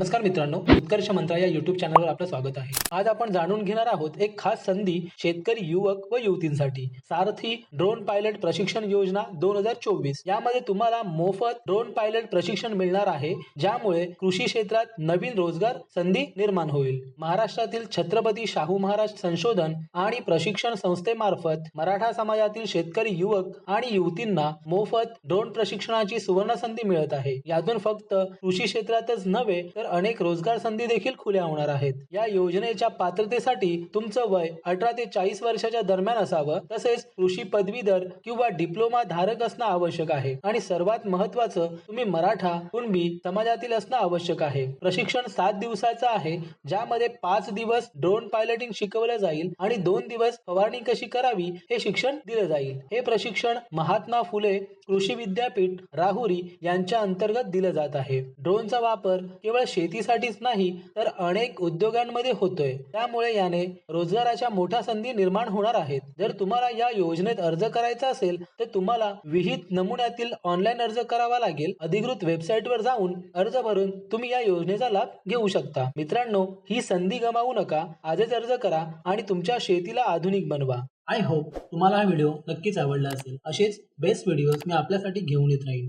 नमस्कार मित्रांनो उत्कर्ष मंत्रा या युट्यूब चॅनलवर आपलं स्वागत आहे. आज आपण जाणून घेणार आहोत एक खास संधी शेतकरी युवक व युवतींसाठी. सारथी ड्रोन पायलट प्रशिक्षण योजना दोन हजार चोवीस. यामध्ये तुम्हाला मोफत ड्रोन पायलट प्रशिक्षण मिळणार आहे ज्यामुळे कृषी क्षेत्रात नवीन रोजगार संधी निर्माण होईल. महाराष्ट्रातील छत्रपती शाहू महाराज संशोधन आणि प्रशिक्षण संस्थेमार्फत मराठा समाजातील शेतकरी युवक आणि युवतींना मोफत ड्रोन प्रशिक्षणाची सुवर्ण संधी मिळत आहे. यातून फक्त कृषी क्षेत्रातच नव्हे तर अनेक रोजगार संधी देखील खुल्या होणार आहेत. या योजनेच्या पात्रतेसाठी तुमचं वय अठरा ते चाळीस वर्षाच्या दरम्यान असावं. तसेच कृषी पदवीधर किंवा डिप्लोमा धारक असणं आवश्यक आहे. आणि सर्वात महत्वाचं तुम्ही मराठा कुणबी समाजातील असणं आवश्यक आहे. प्रशिक्षण सात दिवसाचं आहे ज्यामध्ये पाच दिवस ड्रोन पायलटिंग शिकवलं जाईल आणि दोन दिवस फवारणी कशी करावी हे शिक्षण दिलं जाईल. हे प्रशिक्षण महात्मा फुले कृषी विद्यापीठ राहुरी यांच्या अंतर्गत दिलं जात आहे. ड्रोनचा वापर केवळ शेतीसाठीच नाही तर अनेक उद्योगांमध्ये होतोय. त्यामुळे याने रोजगाराच्या मोठ्या संधी निर्माण होणार आहेत. जर तुम्हाला या योजनेत अर्ज करायचा असेल तर तुम्हाला विहित नमुन्यातील ऑनलाईन अर्ज करावा लागेल. अधिकृत वेबसाईटवर जाऊन अर्ज भरून तुम्ही या योजनेचा लाभ घेऊ शकता. मित्रांनो ही संधी गमावू नका. आजच अर्ज करा आणि तुमच्या शेतीला आधुनिक बनवा. आय होप तुम्हाला हा व्हिडिओ नक्कीच आवडला असेल. असेच बेस्ट व्हिडिओज मी आपल्यासाठी घेऊन येत राहील